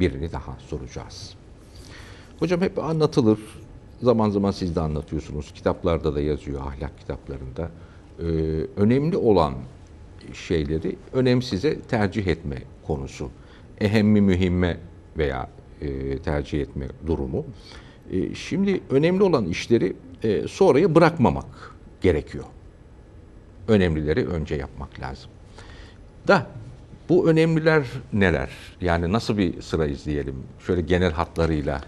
birini daha soracağız. Hocam hep anlatılır. Zaman zaman siz de anlatıyorsunuz. Kitaplarda da yazıyor, ahlak kitaplarında. Ee, önemli olan şeyleri önemsize tercih etme konusu. Ehemmi mühimme veya e, tercih etme durumu. E, şimdi önemli olan işleri e, sonraya bırakmamak gerekiyor. Önemlileri önce yapmak lazım. Da bu önemliler neler? Yani nasıl bir sıra izleyelim? Şöyle genel hatlarıyla.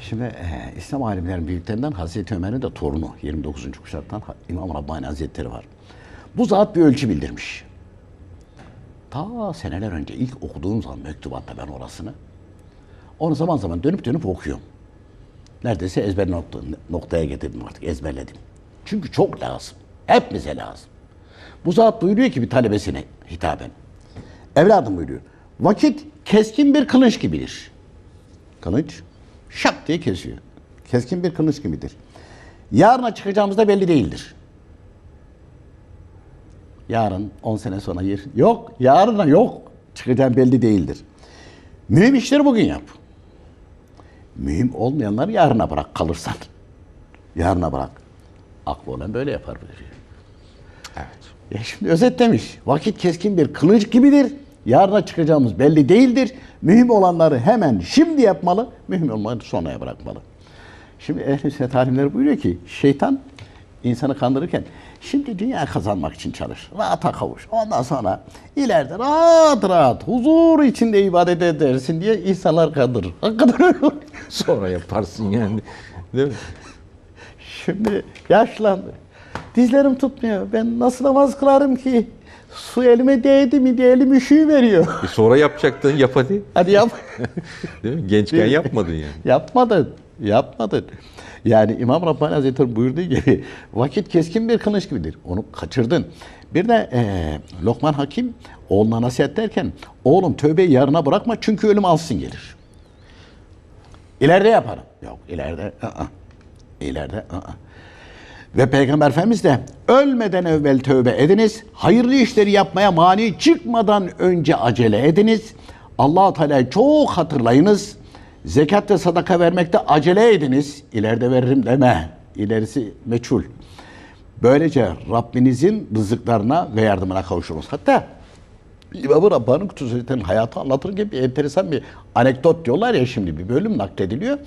Şimdi e, İslam alimlerin büyüklerinden Hazreti Ömer'in de torunu 29. kuşaktan İmam Rabbani Hazretleri var. Bu zat bir ölçü bildirmiş. Ta seneler önce ilk okuduğum zaman mektubatta ben orasını. Onu zaman zaman dönüp dönüp okuyorum. Neredeyse ezber nokta, noktaya getirdim artık ezberledim. Çünkü çok lazım. Hepimize lazım. Bu zat buyuruyor ki bir talebesine hitaben. Evladım buyuruyor. Vakit keskin bir kılıç gibidir. Kılıç şak diye kesiyor. Keskin bir kılıç gibidir. Yarına çıkacağımız da belli değildir. Yarın 10 sene sonra yer. Yok, yarına yok. Çıkacağım belli değildir. Mühim işleri bugün yap. Mühim olmayanları yarına bırak kalırsan. Yarına bırak. Aklı olan böyle yapar buyuruyor. Evet. Ya şimdi özetlemiş. Vakit keskin bir kılıç gibidir. Yarına çıkacağımız belli değildir. Mühim olanları hemen şimdi yapmalı. Mühim olanları sonraya bırakmalı. Şimdi ehl-i sünnet alimleri buyuruyor ki şeytan insanı kandırırken şimdi dünya kazanmak için çalış. Rahata kavuş. Ondan sonra ileride rahat rahat huzur içinde ibadet edersin diye insanlar kandırır. Oluyor. Sonra yaparsın yani. Değil mi? Şimdi yaşlandı. Dizlerim tutmuyor. Ben nasıl namaz kılarım ki? Su elime değdi mi diye elim üşüğü veriyor. E sonra yapacaktın yap hadi. Hadi yap. Değil mi? Gençken yapmadın yani. Yapmadın. Yapmadın. Yani İmam Rabbani Hazretleri buyurduğu gibi vakit keskin bir kılıç gibidir. Onu kaçırdın. Bir de eee, Lokman Hakim oğluna nasihat derken oğlum tövbeyi yarına bırakma çünkü ölüm alsın gelir. İleride yaparım. Yok ileride. ı-ı. İleride. ı-ı. Ve Peygamber Efendimiz de ölmeden evvel tövbe ediniz. Hayırlı işleri yapmaya mani çıkmadan önce acele ediniz. allah Teala'yı çok hatırlayınız. Zekat ve sadaka vermekte acele ediniz. İleride veririm deme. İlerisi meçhul. Böylece Rabbinizin rızıklarına ve yardımına kavuşuruz. Hatta İmam-ı Rabbani Kutusu Hazretleri'nin hayatı anlatırken bir enteresan bir anekdot diyorlar ya şimdi bir bölüm naklediliyor.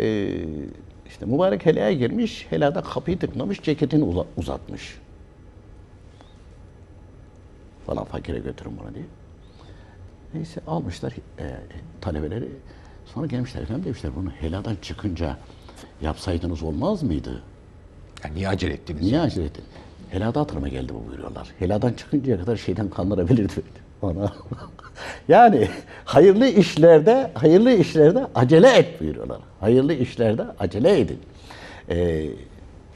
Ee, işte mübarek helaya girmiş, helada kapıyı tıklamış, ceketini uza- uzatmış. Falan fakire götürün bunu diye. Neyse almışlar e, talebeleri. Sonra gelmişler efendim demişler bunu heladan çıkınca yapsaydınız olmaz mıydı? Yani niye acele ettiniz? Niye acele ettin? Helada hatırıma geldi bu buyuruyorlar. Heladan çıkıncaya kadar şeyden kandırabilirdi ona. yani hayırlı işlerde, hayırlı işlerde acele et buyuruyorlar. Hayırlı işlerde acele edin. Ee,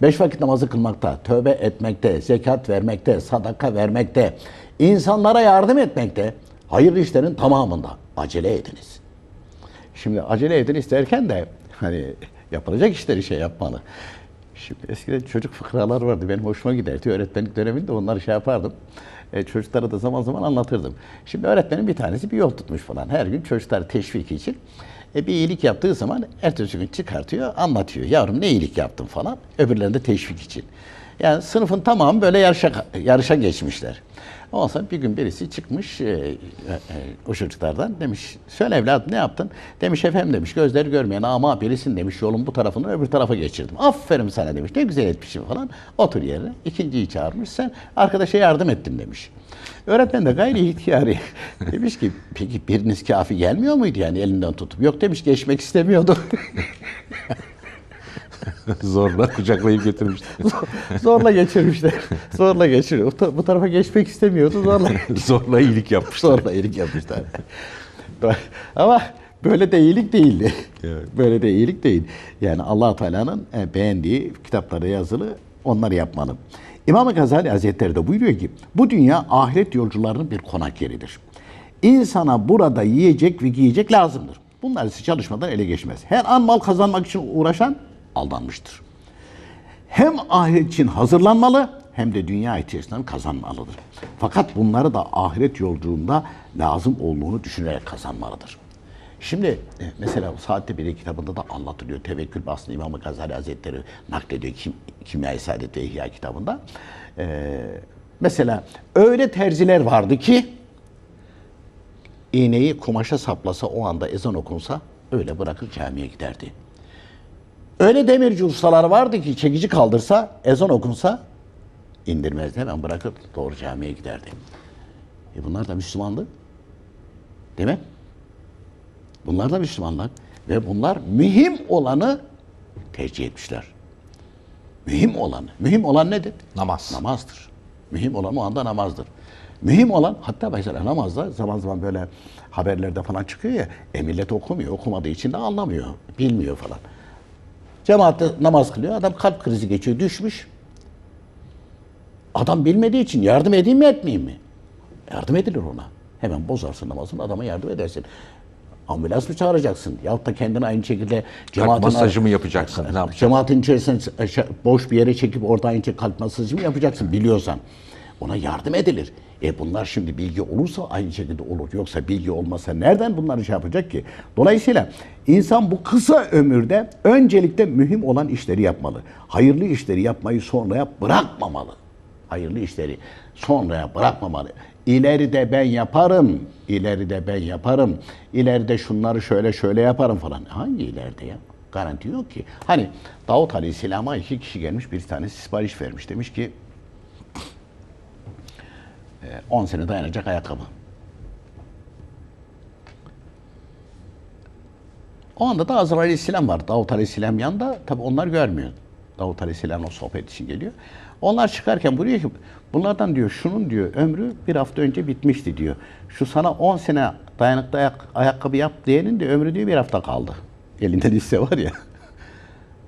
beş vakit namazı kılmakta, tövbe etmekte, zekat vermekte, sadaka vermekte, insanlara yardım etmekte, hayırlı işlerin tamamında acele ediniz. Şimdi acele edin isterken de hani yapılacak işleri şey yapmalı. Şimdi eskiden çocuk fıkralar vardı. Benim hoşuma giderdi. Öğretmenlik döneminde onları şey yapardım. E, çocuklara da zaman zaman anlatırdım. Şimdi öğretmenin bir tanesi bir yol tutmuş falan. Her gün çocuklar teşvik için. E, bir iyilik yaptığı zaman ertesi gün çıkartıyor, anlatıyor. Yavrum ne iyilik yaptın falan. Öbürlerinde teşvik için. Yani sınıfın tamamı böyle yarışa, yarışa geçmişler. Ondan bir gün birisi çıkmış e, e, e, o çocuklardan demiş söyle evladım ne yaptın? Demiş efendim demiş gözleri görmeyen ama birisin demiş yolun bu tarafını öbür tarafa geçirdim. Aferin sana demiş ne güzel etmişim falan. Otur yerine ikinciyi çağırmış sen arkadaşa yardım ettim demiş. Öğretmen de gayri ihtiyari demiş ki peki biriniz kafi gelmiyor muydu yani elinden tutup? Yok demiş geçmek istemiyordu. Zorla kucaklayıp getirmişler. Zorla geçirmişler. Zorla geçiriyor. Bu ta- Bu tarafa geçmek istemiyordu zorla. Zorla iyilik yapmışlar. Zorla iyilik yapmışlar. Ama böyle de iyilik değildi. Böyle de iyilik değil. Yani allah Teala'nın e, beğendiği kitaplarda yazılı onları yapmalı. İmam Gazali Hazretleri de buyuruyor ki bu dünya ahiret yolcularının bir konak yeridir. İnsana burada yiyecek ve giyecek lazımdır. Bunlar ise çalışmadan ele geçmez. Her an mal kazanmak için uğraşan aldanmıştır. Hem ahiret için hazırlanmalı hem de dünya ihtiyaçlarını kazanmalıdır. Fakat bunları da ahiret yolculuğunda lazım olduğunu düşünerek kazanmalıdır. Şimdi e, mesela Saatte Biri kitabında da anlatılıyor. Tevekkül Basını İmam Gazali Hazretleri naklediyor Kim, Kimya-i Saadet ve İhya kitabında. Ee, mesela öyle terziler vardı ki iğneyi kumaşa saplasa o anda ezan okunsa öyle bırakır camiye giderdi. Öyle demirci ustalar vardı ki çekici kaldırsa, ezan okunsa indirmezdi. Hemen bırakıp doğru camiye giderdi. E bunlar da Müslümandı. Değil mi? Bunlar da Müslümanlar. Ve bunlar mühim olanı tercih etmişler. Mühim olanı. Mühim olan nedir? Namaz. Namazdır. Mühim olan o anda namazdır. Mühim olan hatta mesela namazda zaman zaman böyle haberlerde falan çıkıyor ya e millet okumuyor. Okumadığı için de anlamıyor. Bilmiyor falan. Cemaatte namaz kılıyor. Adam kalp krizi geçiyor. Düşmüş. Adam bilmediği için yardım edeyim mi etmeyeyim mi? Yardım edilir ona. Hemen bozarsın namazını adama yardım edersin. Ambulans mı çağıracaksın? Yahut da kendini aynı şekilde cemaatin... masajı mı yapacaksın? Ne yapacaksın? Cemaatin içerisine ş- boş bir yere çekip oradan ince kalp masajı mı yapacaksın biliyorsan. Ona yardım edilir. E bunlar şimdi bilgi olursa aynı şekilde olur. Yoksa bilgi olmasa nereden bunları şey yapacak ki? Dolayısıyla insan bu kısa ömürde öncelikle mühim olan işleri yapmalı. Hayırlı işleri yapmayı sonraya bırakmamalı. Hayırlı işleri sonraya bırakmamalı. İleride ben yaparım, ileride ben yaparım, ileride şunları şöyle şöyle yaparım falan. Hangi ileride ya? Garanti yok ki. Hani Davut Aleyhisselam'a iki kişi gelmiş, bir tanesi sipariş vermiş. Demiş ki 10 sene dayanacak ayakkabı. O anda da Azrail Aleyhisselam var. Davut Aleyhisselam yanında. Tabi onlar görmüyor. Davut Aleyhisselam o sohbet için geliyor. Onlar çıkarken buraya ki bunlardan diyor şunun diyor ömrü bir hafta önce bitmişti diyor. Şu sana 10 sene dayanıklı ayak, ayakkabı yap diyenin de ömrü diyor bir hafta kaldı. Elinde liste var ya.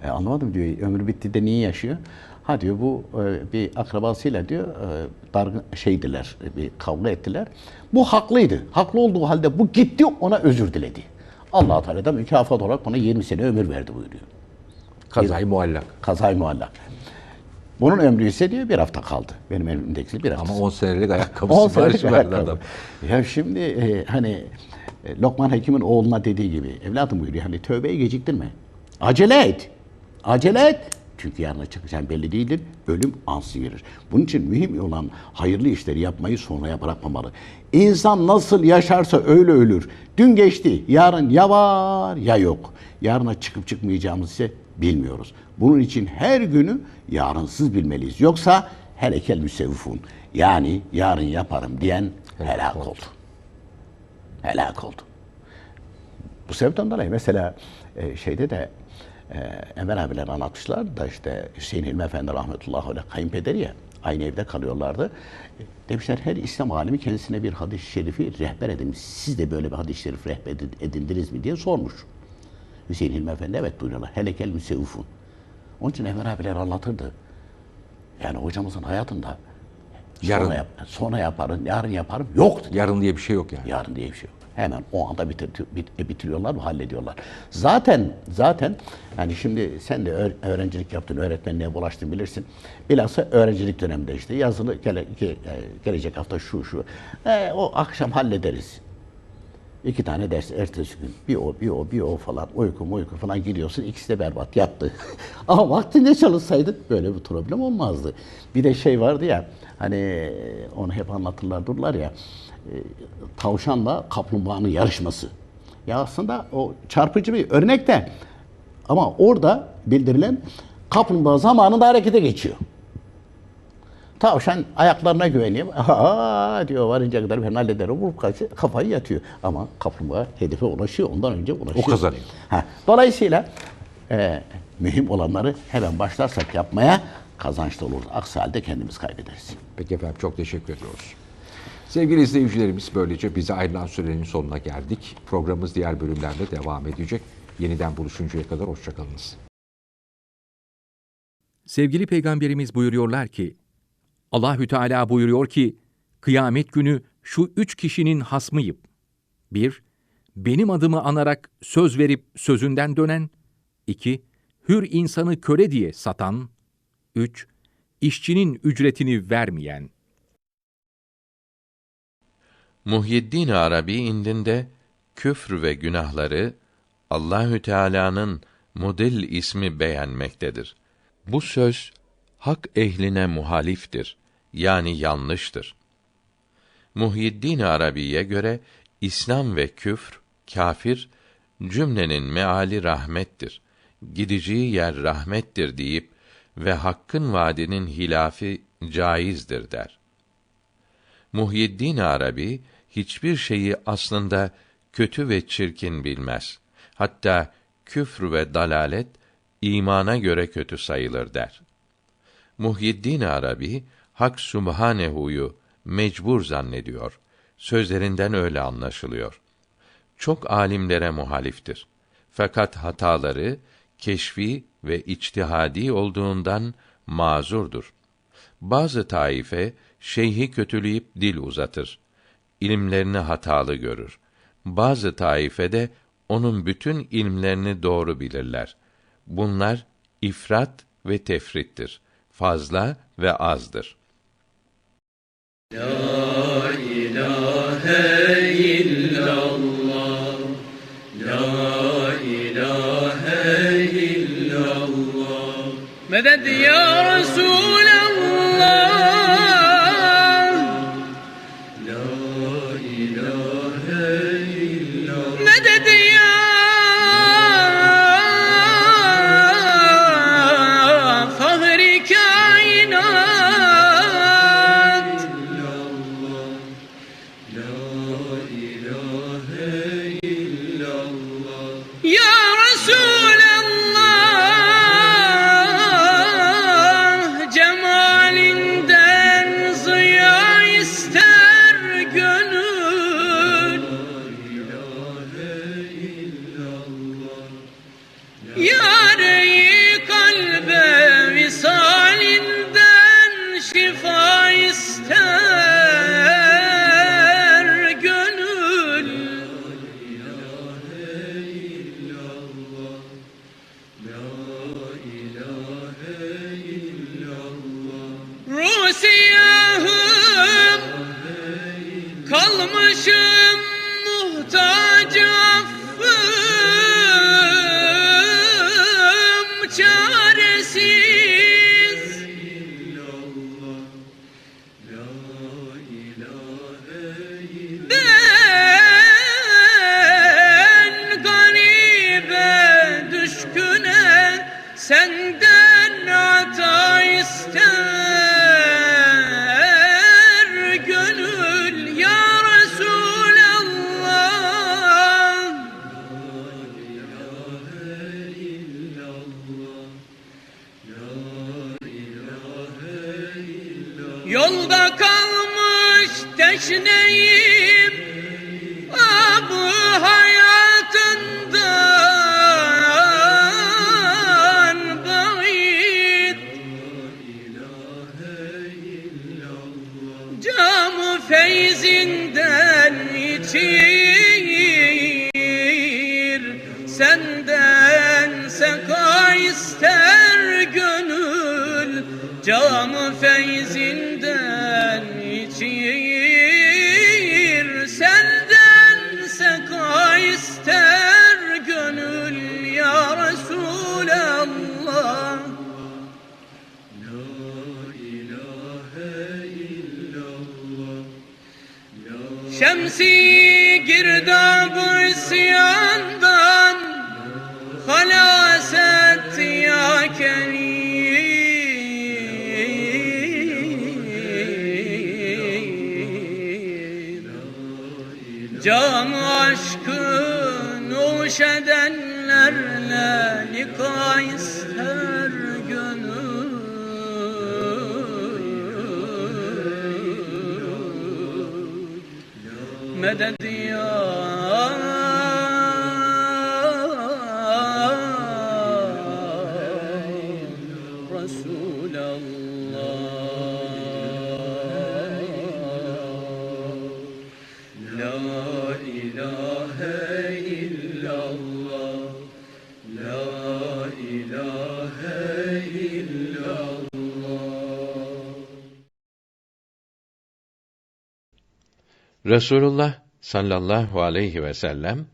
E, anlamadım diyor. Ömrü bitti de niye yaşıyor? Ha diyor bu e, bir akrabasıyla diyor e, dargın şeydiler, e, bir kavga ettiler. Bu haklıydı. Haklı olduğu halde bu gitti ona özür diledi. Allah Teala da mükafat olarak ona 20 sene ömür verdi buyuruyor. Kazayı muallak. Kazay muallak. Bunun ömrü ise diyor bir hafta kaldı. Benim elimdeki bir hafta. Ama 10 senelik ayakkabı 10 siparişi senelik ayakkabı. adam. Ya şimdi e, hani e, Lokman Hekim'in oğluna dediği gibi evladım buyuruyor hani tövbeyi geciktirme. Acele et. Acele et. Çünkü yarın çıkacağın belli değildir. Ölüm ansız gelir. Bunun için mühim olan hayırlı işleri yapmayı sonraya bırakmamalı. İnsan nasıl yaşarsa öyle ölür. Dün geçti. Yarın ya var ya yok. Yarına çıkıp çıkmayacağımızı ise bilmiyoruz. Bunun için her günü yarınsız bilmeliyiz. Yoksa helekel müsevvifun. Yani yarın yaparım diyen helak oldu. Helak oldu. Bu sebepten dolayı mesela e, şeyde de e, Enver abiler anlatmışlar da işte Hüseyin Hilmi Efendi rahmetullahi aleyh kayınpederi ya aynı evde kalıyorlardı. Demişler her İslam alimi kendisine bir hadis-i şerifi rehber edinmiş. Siz de böyle bir hadis-i şerif rehber edin- edindiniz mi diye sormuş. Hüseyin Hilmi Efendi evet buyuruyorlar. Helekel müsevvifun. Onun için Enver abiler anlatırdı. Yani hocamızın hayatında Yarın. sonra, yap, sonra yaparım, yarın yaparım yoktu. Yarın diye bir şey yok yani. Yarın diye bir şey yok. Hemen o anda bitir, bit- e, bitiriyorlar ve hallediyorlar. Zaten zaten yani şimdi sen de öğ- öğrencilik yaptın, öğretmenliğe bulaştın bilirsin. Bilhassa öğrencilik döneminde işte yazılı gele, ge- gelecek hafta şu şu. E, o akşam hallederiz. İki tane ders ertesi gün. Bir o, bir o, bir o falan. Uyku uyku falan gidiyorsun. İkisi de berbat yattı. Ama vaktinde çalışsaydık böyle bir problem olmazdı. Bir de şey vardı ya hani onu hep anlatırlar dururlar ya e, tavşanla kaplumbağanın yarışması. Ya aslında o çarpıcı bir örnek de ama orada bildirilen kaplumbağa zamanında harekete geçiyor. Tavşan ayaklarına güveniyor. Aa diyor varınca kadar ben hallederim. Vurup kaçı- kafayı yatıyor. Ama kaplumbağa hedefe ulaşıyor. Ondan önce ulaşıyor. O kazanıyor. Ha, dolayısıyla e, mühim olanları hemen başlarsak yapmaya kazançlı oluruz. Aksi halde kendimiz kaybederiz. Peki efendim çok teşekkür ediyoruz. Sevgili izleyicilerimiz böylece bize ayrılan sürenin sonuna geldik. Programımız diğer bölümlerde devam edecek. Yeniden buluşuncaya kadar hoşçakalınız. Sevgili peygamberimiz buyuruyorlar ki, Allahü Teala buyuruyor ki, kıyamet günü şu üç kişinin hasmıyım. 1. Benim adımı anarak söz verip sözünden dönen. 2. Hür insanı köle diye satan. 3. İşçinin ücretini vermeyen. Muhyiddin Arabi indinde küfr ve günahları Allahü Teala'nın model ismi beğenmektedir. Bu söz hak ehline muhaliftir. Yani yanlıştır. Muhyiddin Arabi'ye göre İslam ve küfr, kafir cümlenin meali rahmettir. Gideceği yer rahmettir deyip ve hakkın vaadinin hilafi caizdir der. Muhyiddin Arabi hiçbir şeyi aslında kötü ve çirkin bilmez. Hatta küfr ve dalalet imana göre kötü sayılır der. Muhyiddin Arabi Hak Subhanehu'yu mecbur zannediyor. Sözlerinden öyle anlaşılıyor. Çok alimlere muhaliftir. Fakat hataları keşfi ve içtihadi olduğundan mazurdur. Bazı taife şeyhi kötüleyip dil uzatır. İlimlerini hatalı görür. Bazı taife de onun bütün ilmlerini doğru bilirler. Bunlar ifrat ve tefrittir fazla ve azdır. La ilahe illallah La ilahe illallah Medet ya Resulallah Yolda kalmış teşneyim. Abu hayatından ba'id Camı feyzinden içir. Senden seka ister gönül. Camı Şemsi girdabı isyandan. Halaset ya kerim Can aşkı nuş edenlerle Resulullah sallallahu aleyhi ve sellem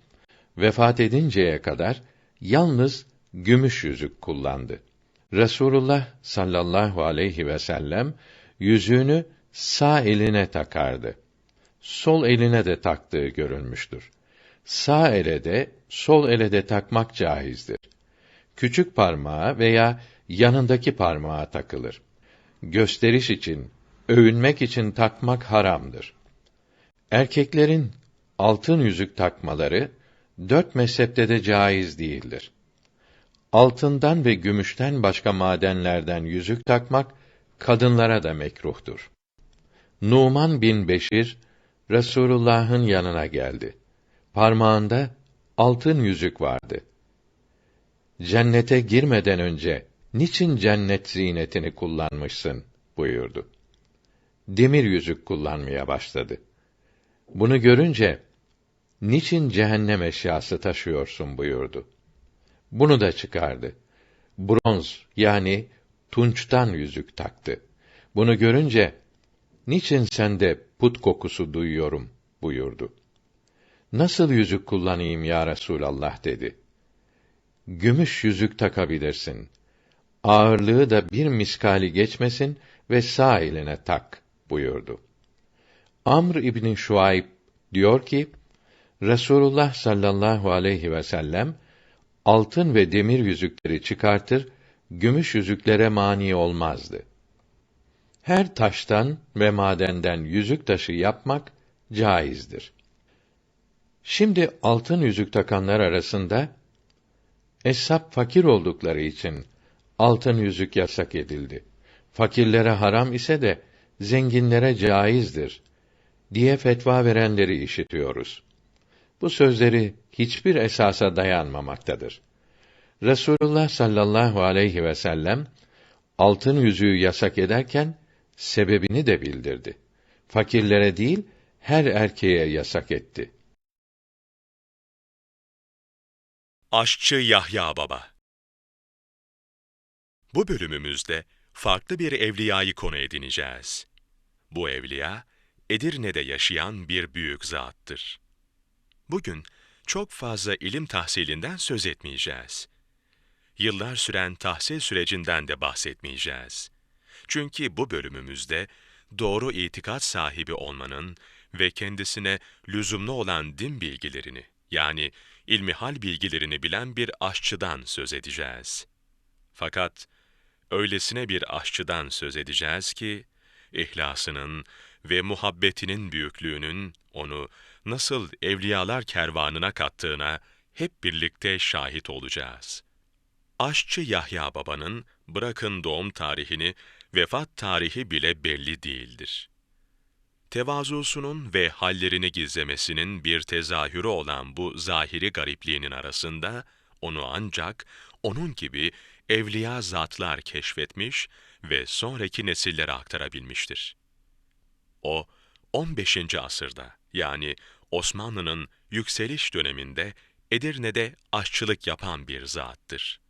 vefat edinceye kadar yalnız gümüş yüzük kullandı. Resulullah sallallahu aleyhi ve sellem yüzüğünü sağ eline takardı. Sol eline de taktığı görülmüştür. Sağ ele de sol ele de takmak caizdir. Küçük parmağa veya yanındaki parmağa takılır. Gösteriş için, övünmek için takmak haramdır. Erkeklerin altın yüzük takmaları dört mezhepte de caiz değildir. Altından ve gümüşten başka madenlerden yüzük takmak kadınlara da mekruhtur. Numan bin Beşir Resulullah'ın yanına geldi. Parmağında altın yüzük vardı. Cennete girmeden önce niçin cennet zinetini kullanmışsın buyurdu. Demir yüzük kullanmaya başladı. Bunu görünce niçin cehennem eşyası taşıyorsun buyurdu. Bunu da çıkardı. Bronz yani tunçtan yüzük taktı. Bunu görünce niçin sende put kokusu duyuyorum buyurdu. Nasıl yüzük kullanayım ya Resulallah dedi. Gümüş yüzük takabilirsin. Ağırlığı da bir miskali geçmesin ve sağ eline tak buyurdu. Amr İbni Şuayb diyor ki, Resulullah sallallahu aleyhi ve sellem altın ve demir yüzükleri çıkartır, gümüş yüzüklere mani olmazdı. Her taştan ve madenden yüzük taşı yapmak caizdir. Şimdi altın yüzük takanlar arasında eshab fakir oldukları için altın yüzük yasak edildi. Fakirlere haram ise de zenginlere caizdir diye fetva verenleri işitiyoruz. Bu sözleri hiçbir esasa dayanmamaktadır. Resulullah sallallahu aleyhi ve sellem altın yüzüğü yasak ederken sebebini de bildirdi. Fakirlere değil, her erkeğe yasak etti. Aşçı Yahya Baba Bu bölümümüzde farklı bir evliyayı konu edineceğiz. Bu evliya, Edirne'de yaşayan bir büyük zattır. Bugün çok fazla ilim tahsilinden söz etmeyeceğiz. Yıllar süren tahsil sürecinden de bahsetmeyeceğiz. Çünkü bu bölümümüzde doğru itikat sahibi olmanın ve kendisine lüzumlu olan din bilgilerini, yani ilmihal bilgilerini bilen bir aşçıdan söz edeceğiz. Fakat öylesine bir aşçıdan söz edeceğiz ki, ihlasının ve muhabbetinin büyüklüğünün onu nasıl evliyalar kervanına kattığına hep birlikte şahit olacağız. Aşçı Yahya Baba'nın bırakın doğum tarihini, vefat tarihi bile belli değildir. Tevazusunun ve hallerini gizlemesinin bir tezahürü olan bu zahiri garipliğinin arasında, onu ancak onun gibi evliya zatlar keşfetmiş ve sonraki nesillere aktarabilmiştir. O, 15. asırda yani Osmanlı'nın yükseliş döneminde Edirne'de aşçılık yapan bir zattır.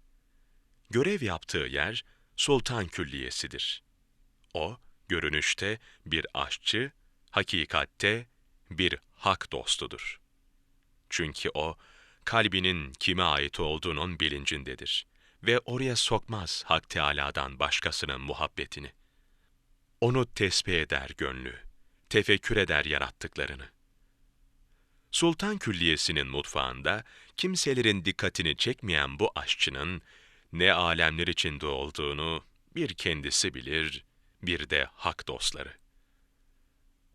Görev yaptığı yer Sultan Külliyesi'dir. O, görünüşte bir aşçı, hakikatte bir hak dostudur. Çünkü o, kalbinin kime ait olduğunun bilincindedir ve oraya sokmaz Hak Teâlâ'dan başkasının muhabbetini. Onu tesbih eder gönlü, tefekkür eder yarattıklarını. Sultan Külliyesi'nin mutfağında kimselerin dikkatini çekmeyen bu aşçının ne alemler içinde olduğunu bir kendisi bilir, bir de hak dostları.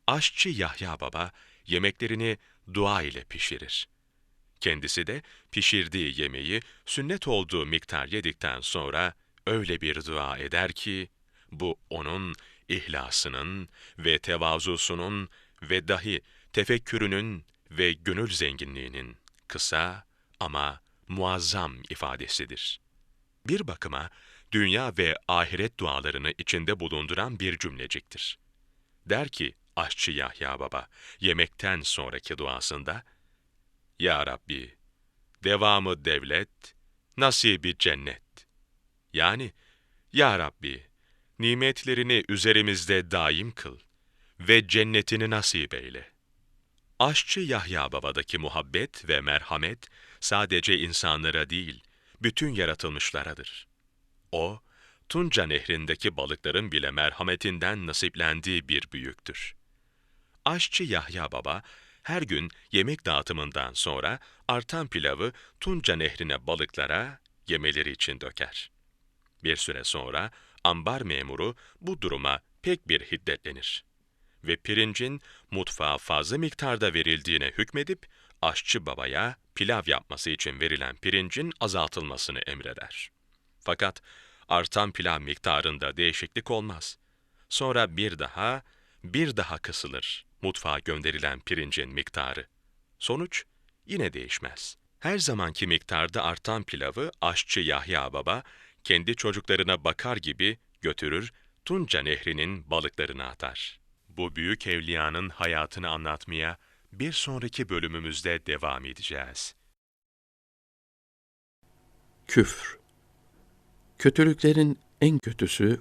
Aşçı Yahya Baba yemeklerini dua ile pişirir. Kendisi de pişirdiği yemeği sünnet olduğu miktar yedikten sonra öyle bir dua eder ki bu onun ihlasının ve tevazusunun ve dahi tefekkürünün ve gönül zenginliğinin kısa ama muazzam ifadesidir. Bir bakıma dünya ve ahiret dualarını içinde bulunduran bir cümleciktir. Der ki aşçı Yahya Baba yemekten sonraki duasında, Ya Rabbi, devamı devlet, nasibi cennet. Yani, Ya Rabbi, nimetlerini üzerimizde daim kıl ve cennetini nasip eyle. Aşçı Yahya Baba'daki muhabbet ve merhamet sadece insanlara değil, bütün yaratılmışlaradır. O, Tunca nehrindeki balıkların bile merhametinden nasiplendiği bir büyüktür. Aşçı Yahya Baba, her gün yemek dağıtımından sonra artan pilavı Tunca nehrine balıklara yemeleri için döker. Bir süre sonra ambar memuru bu duruma pek bir hiddetlenir ve pirincin mutfağa fazla miktarda verildiğine hükmedip aşçı babaya pilav yapması için verilen pirincin azaltılmasını emreder. Fakat artan pilav miktarında değişiklik olmaz. Sonra bir daha, bir daha kısılır mutfağa gönderilen pirincin miktarı. Sonuç yine değişmez. Her zamanki miktarda artan pilavı aşçı Yahya Baba kendi çocuklarına bakar gibi götürür Tunca Nehri'nin balıklarına atar. Bu büyük evliyanın hayatını anlatmaya bir sonraki bölümümüzde devam edeceğiz. Küfr. Kötülüklerin en kötüsü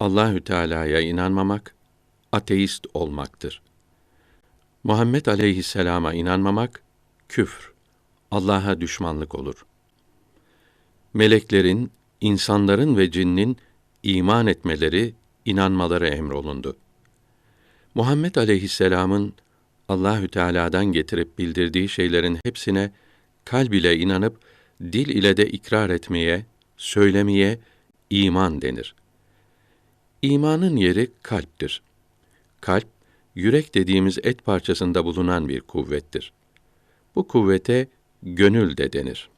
Allahü Teala'ya inanmamak, ateist olmaktır. Muhammed aleyhisselama inanmamak küfr, Allah'a düşmanlık olur. Meleklerin, insanların ve cinnin iman etmeleri, inanmaları emrolundu. Muhammed aleyhisselamın Allahü Teala'dan getirip bildirdiği şeylerin hepsine kalb ile inanıp dil ile de ikrar etmeye, söylemeye iman denir. İmanın yeri kalptir. Kalp, yürek dediğimiz et parçasında bulunan bir kuvvettir. Bu kuvvete gönül de denir.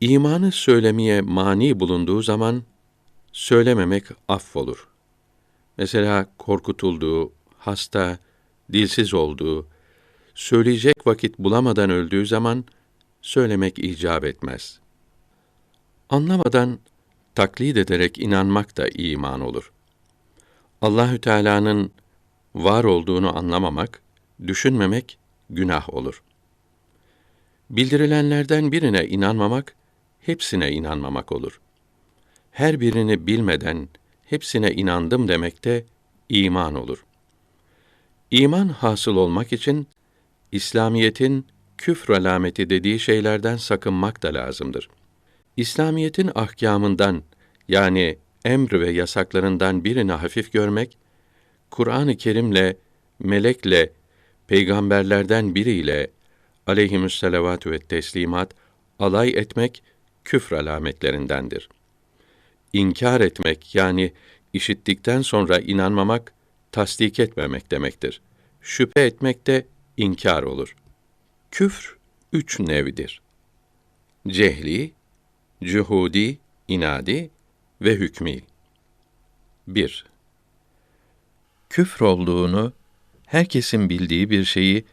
İmanı söylemeye mani bulunduğu zaman söylememek affolur. Mesela korkutulduğu, hasta, dilsiz olduğu, söyleyecek vakit bulamadan öldüğü zaman söylemek icap etmez. Anlamadan taklit ederek inanmak da iman olur. Allahü Teala'nın var olduğunu anlamamak, düşünmemek günah olur. Bildirilenlerden birine inanmamak, hepsine inanmamak olur. Her birini bilmeden hepsine inandım demek de iman olur. İman hasıl olmak için İslamiyetin küfr alameti dediği şeylerden sakınmak da lazımdır. İslamiyetin ahkamından yani emr ve yasaklarından birini hafif görmek, Kur'an-ı Kerim'le, melekle, peygamberlerden biriyle aleyhimüsselavatü ve teslimat alay etmek küfr alametlerindendir. İnkar etmek yani işittikten sonra inanmamak, tasdik etmemek demektir. Şüphe etmek de inkar olur. Küfr üç nevdir. Cehli, cühudi, inadi ve hükmü. 1. Küfr olduğunu, herkesin bildiği bir şeyi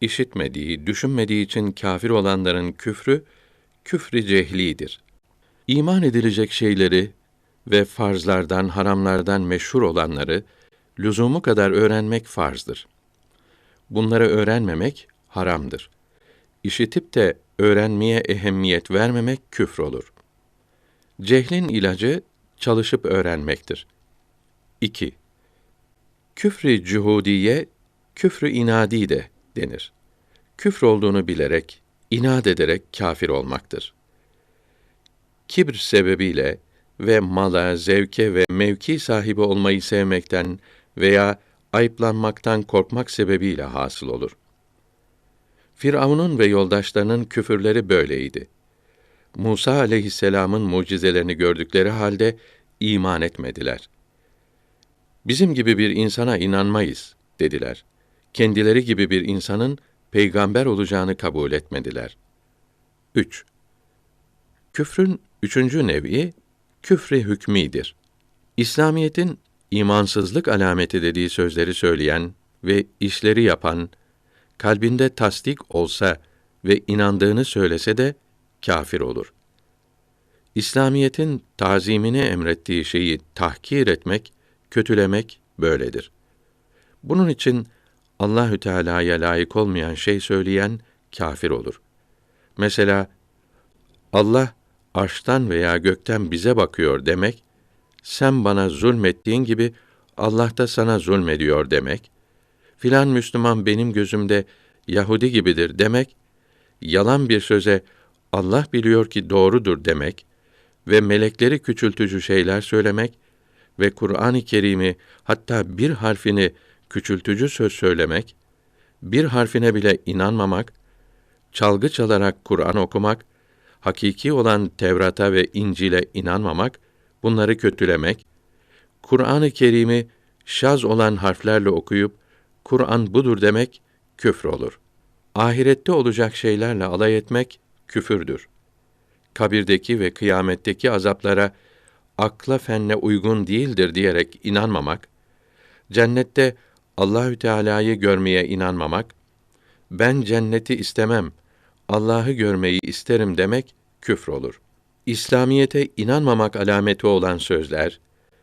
işitmediği, düşünmediği için kafir olanların küfrü, küfrü cehlidir. İman edilecek şeyleri ve farzlardan, haramlardan meşhur olanları lüzumu kadar öğrenmek farzdır. Bunları öğrenmemek haramdır. İşitip de öğrenmeye ehemmiyet vermemek küfür olur. Cehlin ilacı çalışıp öğrenmektir. 2. Küfrü cuhudiye, küfrü inadi de denir. Küfr olduğunu bilerek, inat ederek kafir olmaktır. Kibr sebebiyle ve mala, zevke ve mevki sahibi olmayı sevmekten veya ayıplanmaktan korkmak sebebiyle hasıl olur. Firavun'un ve yoldaşlarının küfürleri böyleydi. Musa aleyhisselamın mucizelerini gördükleri halde iman etmediler. Bizim gibi bir insana inanmayız dediler. Kendileri gibi bir insanın peygamber olacağını kabul etmediler. 3. Küfrün üçüncü nevi küfre hükmidir. İslamiyetin imansızlık alameti dediği sözleri söyleyen ve işleri yapan kalbinde tasdik olsa ve inandığını söylese de kafir olur. İslamiyetin tazimini emrettiği şeyi tahkir etmek, kötülemek böyledir. Bunun için Allahü Teala'ya layık olmayan şey söyleyen kafir olur. Mesela Allah arştan veya gökten bize bakıyor demek, sen bana zulmettiğin gibi Allah da sana zulmediyor demek, filan Müslüman benim gözümde Yahudi gibidir demek, yalan bir söze Allah biliyor ki doğrudur demek ve melekleri küçültücü şeyler söylemek ve Kur'an-ı Kerim'i hatta bir harfini küçültücü söz söylemek, bir harfine bile inanmamak, çalgı çalarak Kur'an okumak, hakiki olan Tevrat'a ve İncil'e inanmamak, bunları kötülemek, Kur'an-ı Kerim'i şaz olan harflerle okuyup Kur'an budur demek küfür olur. Ahirette olacak şeylerle alay etmek küfürdür. Kabirdeki ve kıyametteki azaplara akla fenne uygun değildir diyerek inanmamak, cennette Allahü Teala'yı görmeye inanmamak, ben cenneti istemem, Allah'ı görmeyi isterim demek küfür olur. İslamiyete inanmamak alameti olan sözler,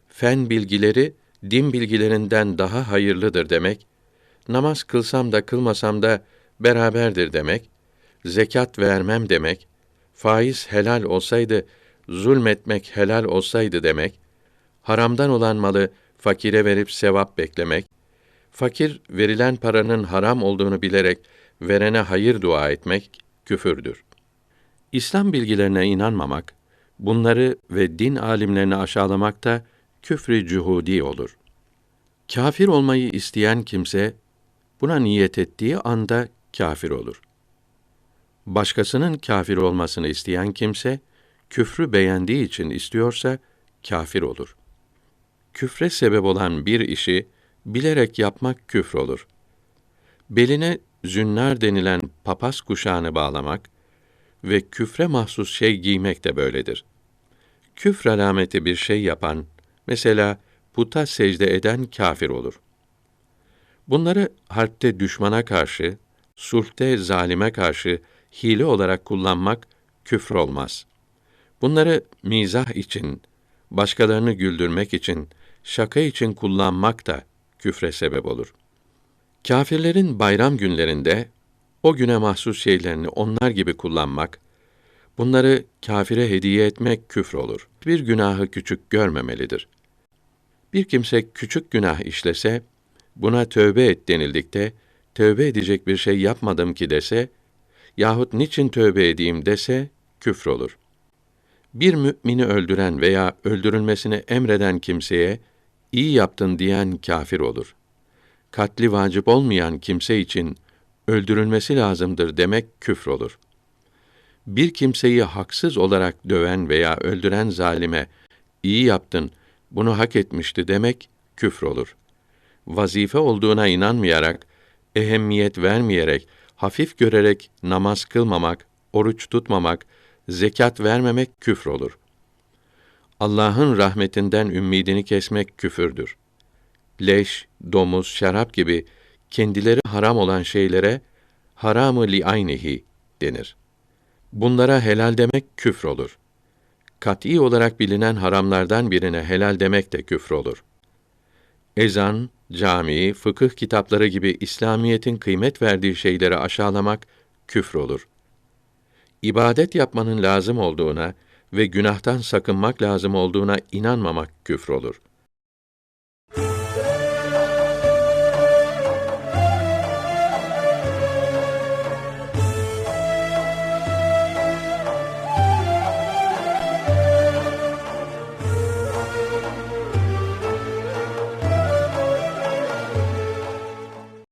fen bilgileri din bilgilerinden daha hayırlıdır demek, namaz kılsam da kılmasam da beraberdir demek, zekat vermem demek, faiz helal olsaydı zulmetmek helal olsaydı demek, haramdan olan malı fakire verip sevap beklemek, fakir verilen paranın haram olduğunu bilerek verene hayır dua etmek küfürdür. İslam bilgilerine inanmamak, bunları ve din alimlerini aşağılamak da küfrü cühudi olur. Kafir olmayı isteyen kimse buna niyet ettiği anda kafir olur. Başkasının kafir olmasını isteyen kimse küfrü beğendiği için istiyorsa kafir olur. Küfre sebep olan bir işi bilerek yapmak küfür olur. Beline zünnar denilen papaz kuşağını bağlamak ve küfre mahsus şey giymek de böyledir. Küfr alameti bir şey yapan, mesela puta secde eden kafir olur. Bunları harpte düşmana karşı, sulhte zalime karşı hile olarak kullanmak küfür olmaz. Bunları mizah için, başkalarını güldürmek için, şaka için kullanmak da küfre sebep olur. Kâfirlerin bayram günlerinde o güne mahsus şeylerini onlar gibi kullanmak, bunları kâfire hediye etmek küfür olur. Bir günahı küçük görmemelidir. Bir kimse küçük günah işlese, buna tövbe et denildikte, tövbe edecek bir şey yapmadım ki dese, yahut niçin tövbe edeyim dese, küfür olur. Bir mümini öldüren veya öldürülmesini emreden kimseye, iyi yaptın diyen kafir olur. Katli vacip olmayan kimse için öldürülmesi lazımdır demek küfür olur. Bir kimseyi haksız olarak döven veya öldüren zalime iyi yaptın, bunu hak etmişti demek küfür olur. Vazife olduğuna inanmayarak, ehemmiyet vermeyerek, hafif görerek namaz kılmamak, oruç tutmamak, zekat vermemek küfür olur. Allah'ın rahmetinden ümmidini kesmek küfürdür. Leş, domuz, şarap gibi kendileri haram olan şeylere haramı li aynihi denir. Bunlara helal demek küfür olur. Kat'î olarak bilinen haramlardan birine helal demek de küfür olur. Ezan, cami, fıkıh kitapları gibi İslamiyetin kıymet verdiği şeyleri aşağılamak küfür olur. İbadet yapmanın lazım olduğuna ve günahtan sakınmak lazım olduğuna inanmamak küfür olur.''